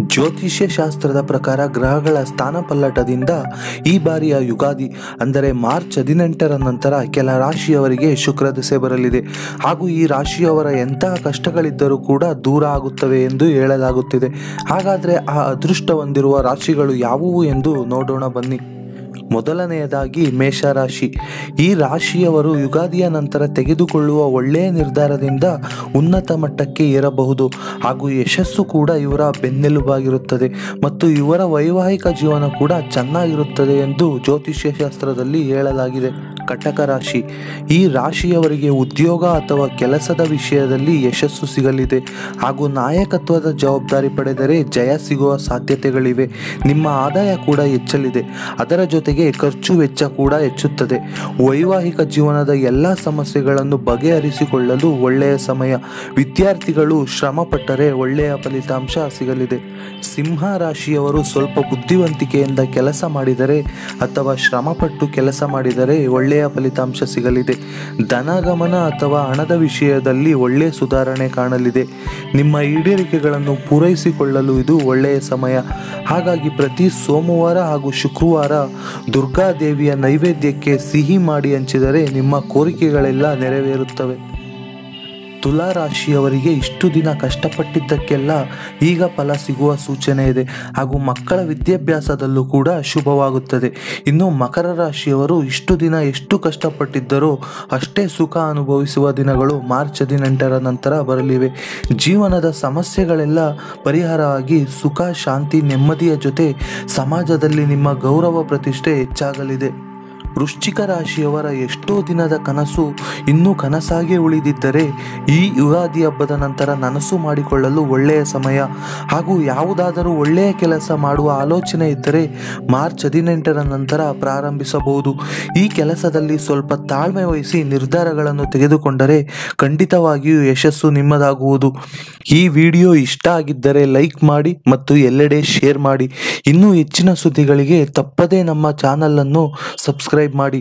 ಜ್ಯೋತಿಷ್ಯ ಶಾಸ್ತ್ರದ ಪ್ರಕಾರ ಗ್ರಹಗಳ ಸ್ಥಾನ ಪಲ್ಲಟದಿಂದ ಈ ಬಾರಿಯ ಯುಗಾದಿ, ಅಂದರೆ ಮಾರ್ಚ್ ಹದಿನೆಂಟರ ನಂತರ ಕೆಲ ರಾಶಿಯವರಿಗೆ ಶುಕ್ರ ದಶೆ ಬರಲಿದೆ. ಹಾಗೂ ಈ ರಾಶಿಯವರ ಎಂತಹ ಕಷ್ಟಗಳಿದ್ದರೂ ಕೂಡ ದೂರ ಆಗುತ್ತವೆ ಎಂದು ಹೇಳಲಾಗುತ್ತಿದೆ. ಹಾಗಾದರೆ ಆ ಅದೃಷ್ಟ ಹೊಂದಿರುವ ರಾಶಿಗಳು ಯಾವುವು ಎಂದು ನೋಡೋಣ ಬನ್ನಿ. ಮೊದಲನೆಯದಾಗಿ ಮೇಷರಾಶಿ. ಈ ರಾಶಿಯವರು ಯುಗಾದಿಯ ನಂತರ ತೆಗೆದುಕೊಳ್ಳುವ ಒಳ್ಳೆಯ ನಿರ್ಧಾರದಿಂದ ಉನ್ನತ ಮಟ್ಟಕ್ಕೆ ಏರಬಹುದು. ಹಾಗೂ ಯಶಸ್ಸು ಕೂಡ ಇವರ ಬೆನ್ನೆಲುಬಾಗಿರುತ್ತದೆ. ಮತ್ತು ಇವರ ವೈವಾಹಿಕ ಜೀವನ ಕೂಡ ಚೆನ್ನಾಗಿರುತ್ತದೆ ಎಂದು ಜ್ಯೋತಿಷ್ಯ ಶಾಸ್ತ್ರದಲ್ಲಿ ಹೇಳಲಾಗಿದೆ. ಕಟಕ ರಾಶಿ. ಈ ರಾಶಿಯವರಿಗೆ ಉದ್ಯೋಗ ಅಥವಾ ಕೆಲಸದ ವಿಷಯದಲ್ಲಿ ಯಶಸ್ಸು ಸಿಗಲಿದೆ. ಹಾಗೂ ನಾಯಕತ್ವದ ಜವಾಬ್ದಾರಿ ಪಡೆದರೆ ಜಯ ಸಿಗುವ ಸಾಧ್ಯತೆಗಳಿವೆ. ನಿಮ್ಮ ಆದಾಯ ಕೂಡ ಹೆಚ್ಚಲಿದೆ. ಅದರ ಜೊತೆಗೆ ಖರ್ಚು ವೆಚ್ಚ ಕೂಡ ಹೆಚ್ಚುತ್ತದೆ. ವೈವಾಹಿಕ ಜೀವನದ ಎಲ್ಲ ಸಮಸ್ಯೆಗಳನ್ನು ಬಗೆಹರಿಸಿಕೊಳ್ಳಲು ಒಳ್ಳೆಯ ಸಮಯ. ವಿದ್ಯಾರ್ಥಿಗಳು ಶ್ರಮ ಪಟ್ಟರೆ ಒಳ್ಳೆಯ ಫಲಿತಾಂಶ ಸಿಗಲಿದೆ. ಸಿಂಹ ರಾಶಿಯವರು ಸ್ವಲ್ಪ ಬುದ್ಧಿವಂತಿಕೆಯಿಂದ ಕೆಲಸ ಮಾಡಿದರೆ ಅಥವಾ ಶ್ರಮಪಟ್ಟು ಕೆಲಸ ಮಾಡಿದರೆ ಒಳ್ಳೆಯ ಫಲಿತಾಂಶ ಸಿಗಲಿದೆ. ಧನಗಮನ ಅಥವಾ ಹಣದ ವಿಷಯದಲ್ಲಿ ಒಳ್ಳೆಯ ಸುಧಾರಣೆ ಕಾಣಲಿದೆ. ನಿಮ್ಮ ಈಡೇರಿಕೆಗಳನ್ನು ಪೂರೈಸಿಕೊಳ್ಳಲು ಇದು ಒಳ್ಳೆಯ ಸಮಯ. ಹಾಗಾಗಿ ಪ್ರತಿ ಸೋಮವಾರ ಹಾಗೂ ಶುಕ್ರವಾರ ದುರ್ಗಾದೇವಿಯ ನೈವೇದ್ಯಕ್ಕೆ ಸಿಹಿ ಮಾಡಿ ಹಂಚಿದರೆ ನಿಮ್ಮ ಕೋರಿಕೆಗಳೆಲ್ಲ ನೆರವೇರುತ್ತವೆ. ತುಲಾ ರಾಶಿಯವರಿಗೆ ಇಷ್ಟು ದಿನ ಕಷ್ಟಪಟ್ಟಿದ್ದಕ್ಕೆಲ್ಲ ಈಗ ಫಲ ಸಿಗುವ ಸೂಚನೆ ಇದೆ. ಹಾಗೂ ಮಕ್ಕಳ ವಿದ್ಯಾಭ್ಯಾಸದಲ್ಲೂ ಕೂಡ ಶುಭವಾಗುತ್ತದೆ. ಇನ್ನು ಮಕರ ರಾಶಿಯವರು ಇಷ್ಟು ದಿನ ಎಷ್ಟು ಕಷ್ಟಪಟ್ಟಿದ್ದರೂ ಅಷ್ಟೇ ಸುಖ ಅನುಭವಿಸುವ ದಿನಗಳು ಮಾರ್ಚ್ ಹದಿನೆಂಟರ ನಂತರ ಬರಲಿವೆ. ಜೀವನದ ಸಮಸ್ಯೆಗಳೆಲ್ಲ ಪರಿಹಾರವಾಗಿ ಸುಖ, ಶಾಂತಿ, ನೆಮ್ಮದಿಯ ಜೊತೆ ಸಮಾಜದಲ್ಲಿ ನಿಮ್ಮ ಗೌರವ, ಪ್ರತಿಷ್ಠೆ ಹೆಚ್ಚಾಗಲಿದೆ. ವೃಶ್ಚಿಕ ರಾಶಿಯವರ ಎಷ್ಟೋ ದಿನದ ಕನಸು ಇನ್ನೂ ಕನಸಾಗೇ ಉಳಿದಿದ್ದರೆ ಈ ಯುಗಾದಿ ಹಬ್ಬದ ನಂತರ ನನಸು ಮಾಡಿಕೊಳ್ಳಲು ಒಳ್ಳೆಯ ಸಮಯ ಹಾಗೂ ಯಾವುದಾದರೂ ಒಳ್ಳೆಯ ಕೆಲಸ ಮಾಡುವ ಆಲೋಚನೆ ಇದ್ದರೆ ಮಾರ್ಚ್ ಹದಿನೆಂಟರ ನಂತರ ಪ್ರಾರಂಭಿಸಬಹುದು. ಈ ಕೆಲಸದಲ್ಲಿ ಸ್ವಲ್ಪ ತಾಳ್ಮೆ ವಹಿಸಿ ನಿರ್ಧಾರಗಳನ್ನು ತೆಗೆದುಕೊಂಡರೆ ಖಂಡಿತವಾಗಿಯೂ ಯಶಸ್ಸು ನಿಮ್ಮದಾಗುವುದು. ಈ ವಿಡಿಯೋ ಇಷ್ಟ ಆಗಿದ್ದರೆ ಲೈಕ್ ಮಾಡಿ ಮತ್ತು ಎಲ್ಲೆಡೆ ಶೇರ್ ಮಾಡಿ. ಇನ್ನೂ ಹೆಚ್ಚಿನ ಸುದ್ದಿಗಳಿಗೆ ತಪ್ಪದೇ ನಮ್ಮ ಚಾನಲನ್ನು ಸಬ್ಸ್ಕ್ರೈಬ್ ಮಾಡಿ.